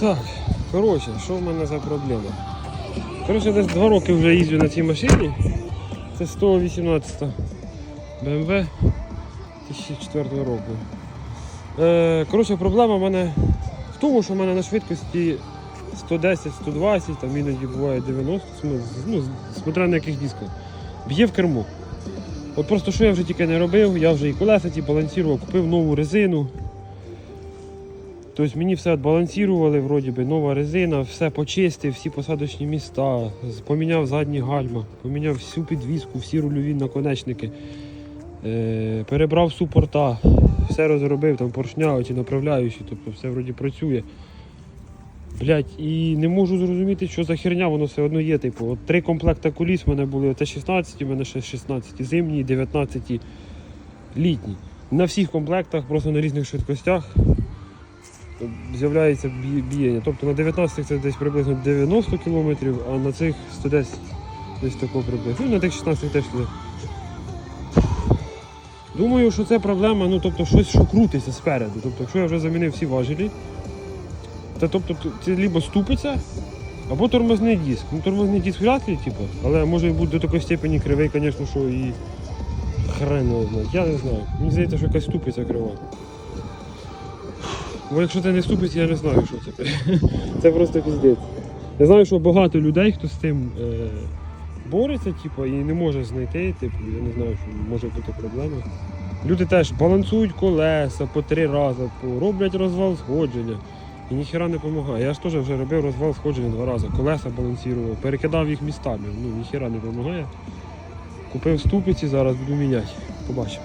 Так, коротше, що в мене за проблема? Коротше, десь два роки вже їздю на цій машині. Це 118 BMW 2004 року. Е, коротше, проблема в мене в тому, що в мене на швидкості 110-120, там іноді буває 90, см- ну, смотря на яких дисках. Б'є в кермо. От просто що я вже тільки не робив, я вже і колеса ті балансував, купив нову резину. Тобто мені все відбалансували, вроді би, нова резина, все почистив, всі посадочні міста, поміняв задні гальма, поміняв всю підвіску, всі рульові наконечники, е, перебрав супорта, все розробив, там поршня, оці направляючі, тобто все вроді працює. Блять, і не можу зрозуміти, що за херня, воно все одно є. Типу, от три комплекта коліс в мене були, це 16, у мене ще 16 зимні, 19 літні. На всіх комплектах, просто на різних швидкостях з'являється бі- біяння. Тобто на 19 це десь приблизно 90 км, а на цих 110 десь такого приблизно. Ну, на тих 16 теж туди. Думаю, що це проблема, ну тобто щось, що крутиться спереду. Тобто, якщо я вже замінив всі важелі, то тобто це либо ступиться, або тормозний диск. Ну, тормозний диск вряд ли, типу, але може і бути до такої степені кривий, звісно, що і хрен його знає. Я не знаю. Мені здається, що якась ступиця крива. Бо якщо це не ступиться, я не знаю, що це. Це просто піздець. Я знаю, що багато людей, хто з тим е, бореться, типу, і не може знайти, типу, я не знаю, що може бути проблема. Люди теж балансують колеса по три рази, роблять розвал сходження. І ніхіра не допомагає. Я ж теж вже робив розвал сходження два рази. Колеса балансував, перекидав їх містами. Ну, ніхіра не допомагає. Купив ступиці, зараз буду міняти. Побачимо.